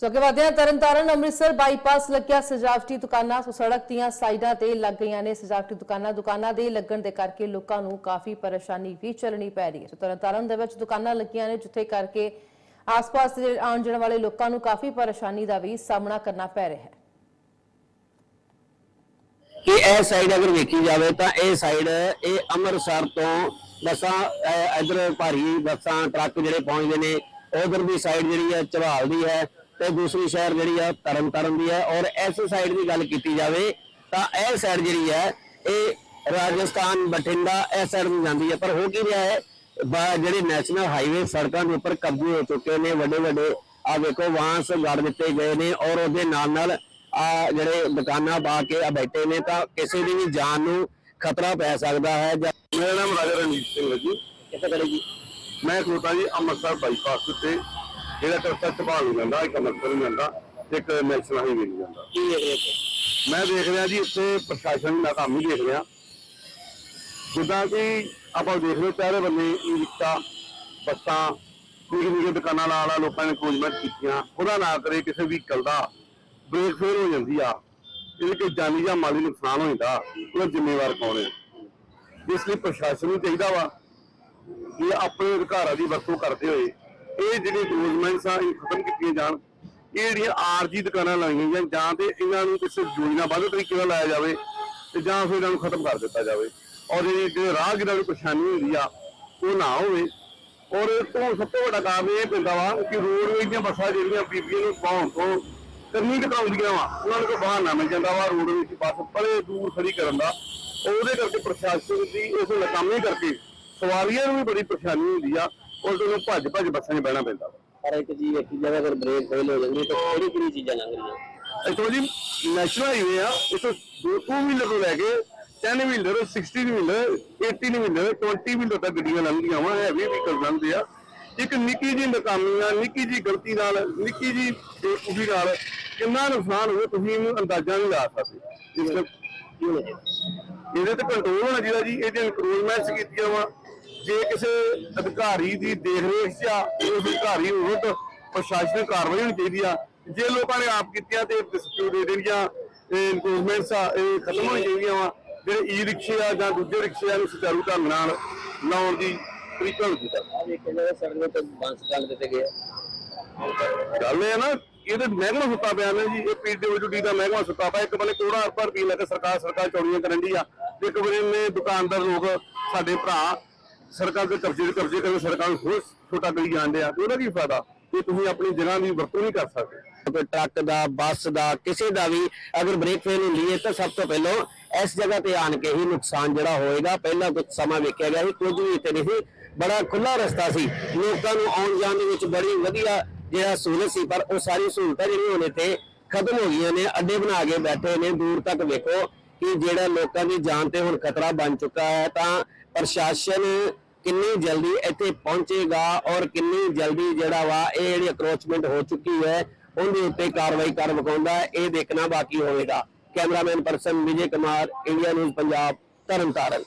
ਸੋ ਅੱਗੇ ਵਧਦੇ ਤਰਨਤਾਰਨ ਅੰਮ੍ਰਿਤਸਰ ਬਾਈਪਾਸ ਲੱਗਿਆ ਸਜਾਵਟੀ ਦੁਕਾਨਾਂ। ਸੋ ਸੜਕ ਦੀਆਂ ਸਾਈਡਾਂ ਤੇ ਲੱਗ ਗਈਆਂ ਨੇ ਸਜਾਵਟੀ ਦੁਕਾਨਾਂ। ਦੁਕਾਨਾਂ ਦੇ ਲੱਗਣ ਦੇ ਕਰਕੇ ਲੋਕਾਂ ਨੂੰ ਕਾਫੀ ਪਰੇਸ਼ਾਨੀ ਵੀ ਚੱਲਣੀ ਪੈ ਰਹੀ ਹੈ। ਸੋ ਤਰਨਤਾਰਨ ਦੇ ਵਿੱਚ ਦੁਕਾਨਾਂ ਲੱਗੀਆਂ ਨੇ ਜਿੱਥੇ ਕਰਕੇ ਆਸ-ਪਾਸ ਦੇ ਆਉਣ ਜਾਣ ਵਾਲੇ ਲੋਕਾਂ ਨੂੰ ਕਾਫੀ ਪਰੇਸ਼ਾਨੀ ਦਾ ਵੀ ਸਾਹਮਣਾ ਕਰਨਾ ਪੈ ਰਿਹਾ ਹੈ। ਕਿ ਇਹ ਸਾਈਡ ਅਗਰ ਵੇਖੀ ਜਾਵੇ ਤਾਂ ਇਹ ਸਾਈਡ ਇਹ ਅੰਮ੍ਰਿਤਸਰ ਤੋਂ ਬੱਸਾਂ ਅਹ, ਭਾਰੀ ਬੱਸਾਂ ਟਰੱਕ ਜਿਹੜੇ ਪਹੁੰਚਦੇ ਨੇ ਉਧਰ ਦੀ ਸਾਈਡ ਜਿਹੜੀ ਹੈ ਝਵਾਲ ਦੀ ਹੈ। ਤੇ ਦੂਸਰੀ ਸ਼ਹਿਰ ਜਿਹੜੀ ਹੈ ਤਰਨਤਾਰਨ ਦੀ ਹੈ ਔਰ ਇਸ ਸਾਈਡ ਦੀ ਗੱਲ ਕੀਤੀ ਜਾਵੇ ਤਾਂ ਇਹ ਸਾਈਡ ਜਿਹੜੀ ਹੈ ਇਹ ਰਾਜਸਥਾਨ ਬਠਿੰਡਾ ਇਸ ਸਾਈਡ ਨੂੰ ਜਾਂਦੀ ਹੈ ਪਰ ਹੋ ਕੀ ਰਿਹਾ ਹੈ ਜਿਹੜੇ ਨੈਸ਼ਨਲ ਹਾਈਵੇ ਸੜਕਾਂ ਦੇ ਉੱਪਰ ਕਬਜ਼ੇ ਹੋ ਚੁੱਕੇ ਨੇ ਵੱਡੇ ਵੱਡੇ ਆ ਵੇਖੋ ਵਾਂਸ ਗੜ ਦਿੱਤੇ ਗਏ ਨੇ ਔਰ ਉਹਦੇ ਨਾਲ ਨਾਲ ਆ ਜਿਹੜੇ ਦੁਕਾਨਾਂ ਪਾ ਕੇ ਆ ਬੈਠੇ ਨੇ ਤਾਂ ਕਿਸੇ ਦੀ ਵੀ ਜਾਨ ਨੂੰ ਖਤਰਾ ਪੈ ਸਕਦਾ ਹੈ ਮੇਰਾ ਨਾਮ ਰਾਜਾ ਰਣਜੀਤ ਸਿੰਘ ਹੈ ਜੀ। ਕਿੱਥੇ ਕਰੇਗੀ ਮੈਂ ਖਲੋਤਾ ਜੀ ਅੰਮ੍ਰਿਤਸਰ ਬਾਈਪਾਸ ਉੱਤੇ ਜਿਹੜਾ ਕਰਤਾ ਚਬਾਲ ਨੂੰ ਜਾਂਦਾ ਇੱਕ ਅੰਮ੍ਰਿਤਸਰ ਨੂੰ ਜਾਂਦਾ ਇੱਕ ਨੈਸ਼ਨਲ ਹਾਈਵੇ ਨੂੰ ਜਾਂਦਾ। ਕੀ ਵੇਖ ਰਹੇ ਹੋ ਮੈਂ ਦੇਖ ਰਿਹਾ ਜੀ ਇੱਥੇ ਪ੍ਰਸ਼ਾਸਨ ਦੀ ਨਾਕਾਮੀ ਦੇਖ ਰਿਹਾ। ਜਿੱਦਾਂ ਕਿ ਆਪਾਂ ਦੇਖ ਰਹੇ ਚਾਰੇ ਬੰਦੇ ਈ ਰਿਕਸ਼ਾ ਬੱਸਾਂ ਨਿੱਕੀ ਨਿੱਕੀ ਦੁਕਾਨਾਂ ਲਾ ਲਾ ਲੋਕਾਂ ਨੇ ਕੋਜਮੈਂਟ ਕੀਤੀਆਂ। ਉਹਦਾ ਨਾ ਕਰੇ ਕਿਸੇ ਵਹੀਕਲ ਦਾ। ਬ੍ਰੇਕ ਫੇਲ ਹੋ ਜਾਂਦੀ ਆ। ਇਹਦੇ ਕਿ ਜਾਨੀ ਜਾਂ ਮਾਲੀ ਨੁਕਸਾਨ ਹੋ ਜਾਂਦਾ। ਉਹਦਾ ਜ਼ਿੰਮੇਵਾਰ ਕੌਣ ਹੈ? ਇਸ ਲਈ ਪ੍ਰਸ਼ਾਸਨ ਨੂੰ ਚਾਹੀਦਾ ਵਾ ਕਿ ਆਪਣੇ ਅਧਿਕਾਰਾਂ ਦੀ ਵਰਤੋਂ ਕਰਦੇ ਹੋਏ ਇਹ ਜਿਹੜੀ ਗਵਰਨਮੈਂਟਸ ਆ ਇਹ ਖਤਮ ਕੀਤੀਆਂ ਜਾਣ, ਇਹ ਜਿਹੜੀਆਂ ਆਰਜੀ ਦੁਕਾਨਾਂ ਲਾਈਆਂ ਜਾਂ ਜਾਂ ਤੇ ਇਹਨਾਂ ਨੂੰ ਕਿਸੇ ਯੋਜਨਾਬੱਧ ਤਰੀਕੇ ਨਾਲ ਲਾਇਆ ਜਾਵੇ ਤੇ ਜਾਂ ਫਿਰ ਇਹਨਾਂ ਨੂੰ ਖਤਮ ਕਰ ਦਿੱਤਾ ਜਾਵੇ। ਔਰ ਇਹ ਜਿਹੜੇ ਰਾਹਗੀਰਾਂ ਨੂੰ ਪਰੇਸ਼ਾਨੀ ਹੁੰਦੀ ਆ, ਉਹ ਨਾ ਹੋਵੇ। ਔਰ ਇਹ ਤੋਂ ਸਭ ਤੋਂ ਵੱਡਾ ਕਾਰਨ ਇਹ ਪੈਂਦਾ ਵਾ ਕਿ ਰੋਡਵੇਜ਼ ਦੀਆਂ ਬੱਸਾਂ ਜਿਹੜੀਆਂ ਬੀਬੀਆਂ ਨੂੰ ਪਾਉਣ ਤੋਂ ਕਰਨੀ ਟਕਾਉਂਦੀਆਂ ਵਾ, ਉਹਨਾਂ ਨੂੰ ਕੋਈ ਬਹਾਨਾ ਮਿਲ ਜਾਂਦਾ ਵਾ ਰੋਡਵੇਜ਼ ਦੀ ਬੱਸ ਬੜੇ ਦੂਰ ਖੜੀ ਕਰਨ ਦਾ। ਉਹਦੇ ਕਰਕੇ ਪ੍ਰਸ਼ਾਸਨ ਦੀ ਇਸ ਨਕਾਮੀ ਕਰਕੇ ਸਵਾਰੀਆਂ ਨੂੰ ਵੀ ਬੜੀ ਪਰੇਸ਼ਾਨੀ ਹੁੰਦੀ ਆ। ਔਰ ਤੁਹਾਨੂੰ ਭੱਜ ਭੱਜ ਬੱਸਾਂ 'ਚ ਬਹਿਣਾ ਪੈਂਦਾ ਪਰ ਇੱਕ ਚੀਜ਼ ਵੇਖੀ ਜਾਵੇ ਅਗਰ ਬ੍ਰੇਕ ਫੇਲ ਹੋ ਜਾਂਦੀ ਤਾਂ ਕਿਹੜੀ ਕਿਹੜੀ ਚੀਜ਼ਾਂ ਲੰਘ ਰਹੀਆਂ? ਇੱਥੋਂ ਜੀ ਨੈਸ਼ਨਲ ਹਾਈਵੇ ਆ ਇਥੋਂ ਦੋ ਟੂ ਵੀਲਰ ਤੋਂ ਲੈ ਕੇ 10 ਵੀਲਰ 16 ਵੀਲਰ 18 ਵੀਲਰ 20 ਵੀਲਰ ਤੱਕ ਗੱਡੀਆਂ ਲੰਘਦੀਆਂ ਵਾ ਹੈਵੀ ਵਹੀਕਲ ਲੰਘਦੇ ਆ। ਇੱਕ ਨਿੱਕੀ ਜੀ ਨਕਾਮੀ ਨਾਲ ਨਿੱਕੀ ਜੀ ਗਲਤੀ ਨਾਲ ਨਿੱਕੀ ਜੀ ਬੇਵਕੂਫੀ ਨਾਲ ਕਿੰਨਾ ਨੁਕਸਾਨ ਹੋਵੇ ਤੁਸੀਂ ਅੰਦਾਜ਼ਾ ਨਹੀਂ ਲਾ ਸਕਦੇ। ਇਸ ਇਹਦੇ ਤੇ ਕੰਟਰੋਲ ਹੋਣਾ ਚਾਹੀਦਾ ਜੀ ਇਹਦੀਆਂ ਇਨਕਰੂਜਮੈਂਟਸ ਕੀਤੀਆਂ ਵਾ। ਜੇ ਕਿਸੇ ਅਧਿਕਾਰੀ ਦੀ ਦੇਖਰੇਖ 'ਚ ਆ ਉਸ ਅਧਿਕਾਰੀ ਵਿਰੁੱਧ ਪ੍ਰਸ਼ਾਸਨਿਕ ਕਾਰਵਾਈ ਹੋਣੀ ਚਾਹੀਦੀ ਆ। ਜੇ ਲੋਕਾਂ ਨੇ ਆਪ ਕੀਤੀਆਂ ਤੇ ਡਿਸਪਿਊਟ ਜਿਹੜੀਆਂ ਇਨਕਰੂਜਮੈਂਟਸ ਆ ਇਹ ਖਤਮ ਹੋਣੀ ਚਾਹੀਦੀਆਂ ਵਾ। ਜਿਹੜੇ ਈ ਰਿਕਸ਼ੇ ਆ ਜਾਂ ਦੂਜੇ ਰਿਕਸ਼ੇ ਆ ਨੂੰ ਸੁਚਾਰੂ ਢੰਗ ਨਾਲ ਲਾਉਣ ਦੀ ਤਰੀਕਾ ਹੋਣਾ ਚਾਹੀਦਾ। ਗੱਲ ਇਹ ਆ ਨਾ ਇਹਦੇ ਮਹਿਕਮਾ ਸੁੱਤਾ ਪਿਆ ਨਾ ਜੀ। ਇਹ ਪੀਡਬਲਯੂਡੀ ਦਾ ਮਹਿਕਮਾ ਸੁੱਤਾ ਪਿਆ। ਇੱਕ ਬੰਨੇ ਕੋੜਾ ਪਰ ਵੀ ਲੈ ਕੇ ਸਰਕਾਰ ਸਰਕਾਰ ਚੌੜੀਆਂ ਕਰਨ ਦੀ ਆ। ਇੱਕ ਬੰਨੇ ਨੇ ਦੁਕਾਨਦਾਰ ਲੋਕ ਸਾਡੇ ਭਰਾ ਸਰਕਾਰ ਦੇ ਕਬਜ਼ੇ ਦੇ ਕਬਜ਼ੇ ਕਰਕੇ ਸਰਕਾਰ ਨੂੰ ਹੋਰ ਛੋਟਾ ਕਰੀ ਜਾਂਦੇ ਆ, ਤੇ ਉਹਦਾ ਕੀ ਫਾਇਦਾ? ਜੇ ਤੁਸੀਂ ਆਪਣੀ ਜਗ੍ਹਾ ਦੀ ਵਰਤੋਂ ਨਹੀਂ ਕਰ ਸਕਦੇ। ਕੋਈ ਟਰੱਕ ਦਾ, ਬੱਸ ਦਾ, ਕਿਸੇ ਦਾ ਵੀ ਅਗਰ ਬ੍ਰੇਕ ਫੇਲ ਹੁੰਦੀ ਹੈ, ਤਾਂ ਸਭ ਤੋਂ ਪਹਿਲਾਂ ਇਸ ਜਗ੍ਹਾ ਤੇ ਆਣ ਕੇ ਹੀ ਨੁਕਸਾਨ ਜਿਹੜਾ ਹੋਏਗਾ। ਪਹਿਲਾਂ ਕੁਝ ਸਮਾਂ ਵੇਖਿਆ ਗਿਆ ਸੀ, ਕੁਝ ਵੀ ਇੱਥੇ ਨਹੀਂ ਬੜਾ ਖੁੱਲਾ ਰਸਤਾ ਸੀ। ਲੋਕਾਂ ਨੂੰ ਆਉਣ ਜਾਣ ਦੇ ਵਿੱਚ ਬੜੀ ਵਧੀਆ ਜਿਹੜਾ ਸਹੂਲਤ ਸੀ, ਪਰ ਉਹ ਸਾਰੀ ਸਹੂਲਤਾਂ ਜਿਹੜੀਆਂ ਹੋਣੇ ਤੇ ਖਤਮ ਹੋ ਗਈਆਂ ਨੇ, ਅੱਡੇ ਬਣਾ ਕੇ ਬੈਠੇ ਨੇ। ਦੂਰ ਤੱਕ ਵੇਖੋ ਕਿ ਜਿਹੜਾ ਲੋਕਾਂ ਦੀ ਜਾਨ ਤੇ ਹੁਣ ਖਤਰਾ ਬਣ ਚੁੱਕਾ ਹੈ, ਤਾਂ ਪ੍ਰਸ਼ਾਸਨ ਕਿੰਨੀ ਜਲਦੀ ਇੱਥੇ ਪਹੁੰਚੇਗਾ ਔਰ ਕਿੰਨੀ ਜਲਦੀ ਜਿਹੜਾ ਵਾ ਇਹ ਜਿਹੜੀ ਅਕਰੋਚਮੈਂਟ ਹੋ ਚੁੱਕੀ ਹੈ ਉਹਦੇ ਉੱਤੇ ਕਾਰਵਾਈ ਕਰ ਵਿਖਾਉਂਦਾ ਹੈ, ਇਹ ਦੇਖਣਾ ਬਾਕੀ ਹੋਵੇਗਾ। Cameraman person Vijay Kumar India News Punjab Tarn Taran.